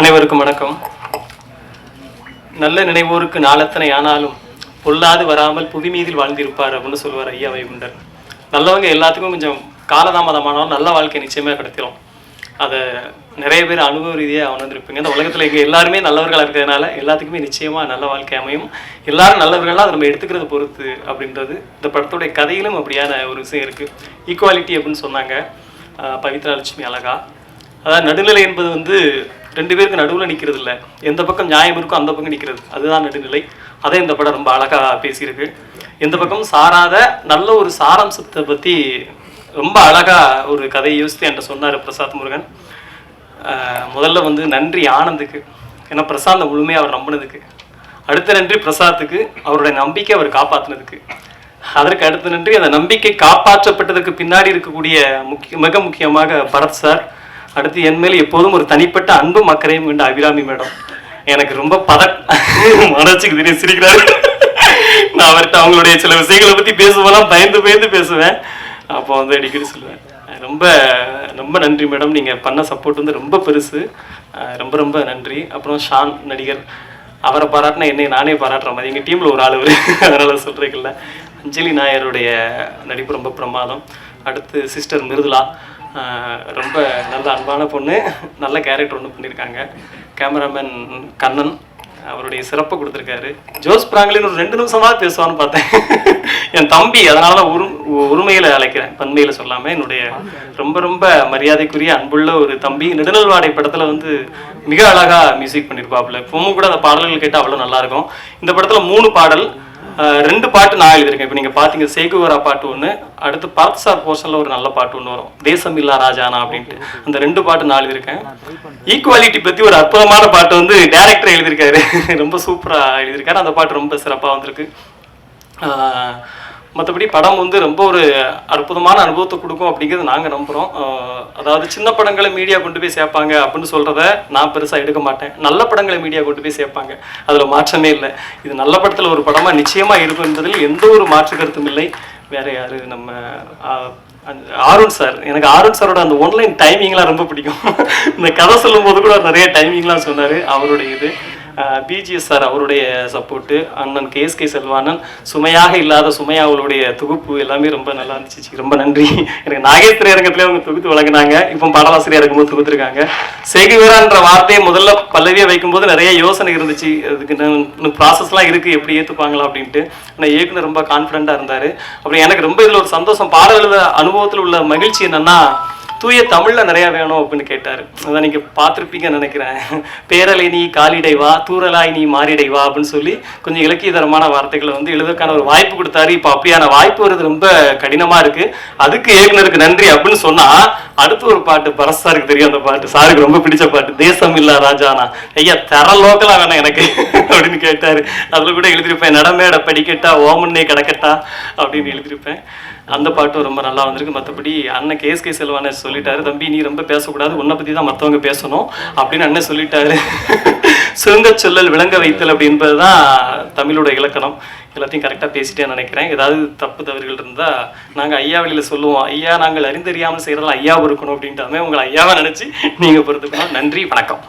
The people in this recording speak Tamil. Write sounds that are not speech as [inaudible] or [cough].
அனைவருக்கும் வணக்கம். நல்ல நினைவோருக்கு நாளத்தனை ஆனாலும் பொல்லாது வராமல் புவி மீதில் வாழ்ந்திருப்பார் அப்படின்னு சொல்லுவார் ஐயா வைகுண்டர். நல்லவங்க எல்லாத்துக்கும் கொஞ்சம் காலதாமதமானாலும் நல்ல வாழ்க்கை நிச்சயமாக கிடைத்திடும் அதை நிறைய பேர் அனுபவ ரீதியாக உணர்ந்திருப்பீங்க. இந்த உலகத்தில் இங்கே எல்லாருமே நல்லவர்களாக இருக்கிறதுனால எல்லாத்துக்குமே நிச்சயமாக நல்ல வாழ்க்கை அமையும். எல்லாரும் நல்லவர்களாக அதை நம்ம எடுத்துக்கிறத பொறுத்து அப்படின்றது இந்த படத்துடைய கதையிலும் அப்படியான ஒரு விஷயம் இருக்குது ஈக்குவாலிட்டி அப்படின்னு சொன்னாங்க பவித்ரா லட்சுமி அழகா. அதாவது நடுநிலை என்பது வந்து ரெண்டு பேருக்கு நடுவில் நிற்கிறது இல்லை எந்த பக்கம் நியாயம் இருக்கோ அந்த பக்கம் நிற்கிறது அதுதான் நடுநிலை அதை இந்த படம் ரொம்ப அழகாக பேசியிருக்கு. எந்த பக்கம் சாராத நல்ல ஒரு சாராம்சத்தை பற்றி ரொம்ப அழகாக ஒரு கதையை யோசித்து என்கிட்ட சொன்னார் பிரசாத் முருகன். முதல்ல வந்து நன்றி ஆனந்துக்கு. ஏன்னா பிரசாந்தை முழுமையாக அவர் நம்பினதுக்கு. அடுத்த நன்றி பிரசாத்துக்கு. அவருடைய நம்பிக்கை அவர் காப்பாற்றினதுக்கு அதற்கு அடுத்த நன்றி அந்த நம்பிக்கை காப்பாற்றப்பட்டதற்கு பின்னாடி இருக்கக்கூடிய முக்கிய மிக முக்கியமாக பரத் சார். அடுத்து என் மேல் எப்போதும் ஒரு தனிப்பட்ட அன்பும் அக்கறையும் கொண்ட அபிராமி மேடம். எனக்கு ரொம்ப பத மனசுக்கு திடீர் சிரிக்கிறாரு. நான் அவர்கிட்ட அவங்களுடைய சில விஷயங்களை பற்றி பேசும்போதெல்லாம் பயந்து பயந்து பேசுவேன். அப்போ வந்து அடிக்கடி சொல்லுவேன். ரொம்ப ரொம்ப நன்றி மேடம். நீங்கள் பண்ண சப்போர்ட் வந்து ரொம்ப பெருசு. ரொம்ப ரொம்ப நன்றி. அப்புறம் ஷான் நடிகர் அவரை பாராட்டினா என்னை நானே பாராட்டுற மாதிரி. எங்கள் டீமில் ஒரு ஆள் அவர் அதனால் சொல்கிறீங்கல்ல அஞ்சலி நாயருடைய நடிப்பு ரொம்ப பிரமாதம். அடுத்து சிஸ்டர் மிருதுலா ரொம்ப நல்ல அன்பான பொண்ணு. நல்ல கேரக்டர் ஒன்று பண்ணியிருக்காங்க கேமராமேன் கண்ணன் அவருடைய சிறப்பை கொடுத்துருக்காரு. ஜோஸ் பிராங்கலின் ஒரு ரெண்டு நிமிஷமாக பேசுவான்னு பார்த்தேன். என் தம்பி அதனால உரு உரிமையில் அழைக்கிறேன். பன்மையில் சொல்லாமல் என்னுடைய ரொம்ப ரொம்ப மரியாதைக்குரிய அன்புள்ள ஒரு தம்பி. நெடுநல்வாடை படத்தில் வந்து மிக அழகாக மியூசிக் பண்ணியிருப்பாப்புல இப்பவும் கூட அந்த பாடல்கள் கேட்டால் அவ்வளோ நல்லாயிருக்கும் இந்த படத்தில் மூணு பாடல் ரெண்டு பாட்டு நான் எழுதியிருக்கேன். இப்போ நீங்கள் பார்த்தீங்க சேகுவரா பாட்டு ஒன்று அடுத்து பார்த் சார் போர்ஷனில் ஒரு நல்ல பாட்டு ஒன்று வரும். தேசமில்லா ராஜானா அப்படின்ட்டு. அந்த ரெண்டு பாட்டு நான் எழுதியிருக்கேன். ஈக்குவாலிட்டி பற்றி ஒரு அற்புதமான பாட்டு வந்து டேரக்டர் எழுதியிருக்காரு. [laughs] ரொம்ப சூப்பராக எழுதியிருக்காரு. அந்த பாட்டு ரொம்ப சிறப்பாக வந்திருக்கு. மற்றபடி படம் வந்து ரொம்ப ஒரு அற்புதமான அனுபவத்தை கொடுக்கும் அப்படிங்கிறது நாங்கள் நம்புகிறோம் அதாவது சின்ன படங்களை மீடியா கொண்டு போய் சேர்ப்பாங்க அப்படின்னு சொல்கிறத நான் பெருசாக எடுக்க மாட்டேன். நல்ல படங்களை மீடியா கொண்டு போய் சேர்ப்பாங்க. அதில் மாற்றமே இல்லை. இது நல்ல படத்தில் ஒரு படமாக நிச்சயமாக இருக்கும் என்பதில் எந்த ஒரு மாற்று கருத்தும் இல்லை. வேற யாரு? நம்ம ஆருண் சார். எனக்கு ஆருண் சாரோட அந்த ஒன்லைன் டைமிங்லாம் ரொம்ப பிடிக்கும். இந்த கதை சொல்லும் போது கூட நிறைய டைமிங்லாம் சொன்னார். அவருடைய இது. பிஜிஎஸ் சார் அவருடைய சப்போர்ட்டு அண்ணன் கேஎஸ்கே செல்வானன் சுமையாக இல்லாத சுமையா அவளுடைய தொகுப்பு எல்லாமே ரொம்ப நல்லா இருந்துச்சு. ரொம்ப நன்றி. எனக்கு நாகேஸ்வர திரையரங்கத்திலே அவங்க தொகுத்து வழங்கினாங்க. இப்போ பாடலாசிரியர் இருக்கும்போது தொகுத்துருக்காங்க. சேகிவரான்ற வார்த்தையை முதல்ல பல்லவியை வைக்கும்போது நிறைய யோசனை இருந்துச்சு. அதுக்கு இன்னும் ப்ராசஸ்லாம் இருக்குது எப்படி ஏற்றுப்பாங்களா அப்படின்ட்டு. ஆனால் இயக்குனர் ரொம்ப கான்ஃபிடண்ட்டாக இருந்தார். அப்புறம் எனக்கு ரொம்ப இதில் ஒரு சந்தோஷம். பாடல்கள் அனுபவத்தில் உள்ள மகிழ்ச்சி என்னன்னா தூய தமிழில் நிறையா வேணும் அப்படின்னு கேட்டார். அதான் நீங்க பார்த்துருப்பீங்கன்னு நினைக்கிறேன். பேரலை நீ காலிடைவா தூரலாய் நீ மாறிடை வா அப்படின்னு சொல்லி கொஞ்சம் இலக்கியதரமான வார்த்தைகளை வந்து எழுதுறதுக்கான ஒரு வாய்ப்பு கொடுத்தாரு. இப்போ அப்படியான வாய்ப்பு வருது ரொம்ப கடினமா இருக்கு. அதுக்கு இயக்குனருக்கு நன்றி அப்படின்னு சொன்னா அடுத்து ஒரு பாட்டு பரஸ்தாருக்கு தெரியும். அந்த பாட்டு சாருக்கு ரொம்ப பிடிச்ச பாட்டு. தேசம் இல்லா ராஜானா. ஐயா தர லோக்கலாக வேணாம் எனக்கு அப்படின்னு கேட்டாரு. அதில் கூட எழுதியிருப்பேன் நடமேட படிக்கட்டா ஓமன்னே கிடக்கட்டா அப்படின்னு எழுதியிருப்பேன். அந்த பாட்டும் ரொம்ப நல்லா வந்திருக்கு. மற்றபடி அண்ணன் கேஎஸ்கே செல்வான சொல்லிட்டாரு. தம்பி நீ ரொம்ப பேசக்கூடாது. உன்னை பற்றி தான் மற்றவங்க பேசணும். அப்படின்னு அண்ணன் சொல்லிட்டாரு. [laughs] சுருங்க சொல்லல் விளங்க வைத்தல் அப்படின்றது தான் தமிழோட இலக்கணம். எல்லாத்தையும் கரெக்டாக பேசிட்டேன்னு நினைக்கிறேன். ஏதாவது தப்பு தவறுகள் இருந்தால் நாங்கள் ஐயா வழியில் சொல்லுவோம். ஐயா நாங்கள் அறிந்தறியாமல் செய்கிறதால ஐயாவும் இருக்கணும் அப்படின்ட்டாமே உங்களை ஐயாவை நினச்சி நீங்கள் பொறுத்துக்கணும். நன்றி வணக்கம்.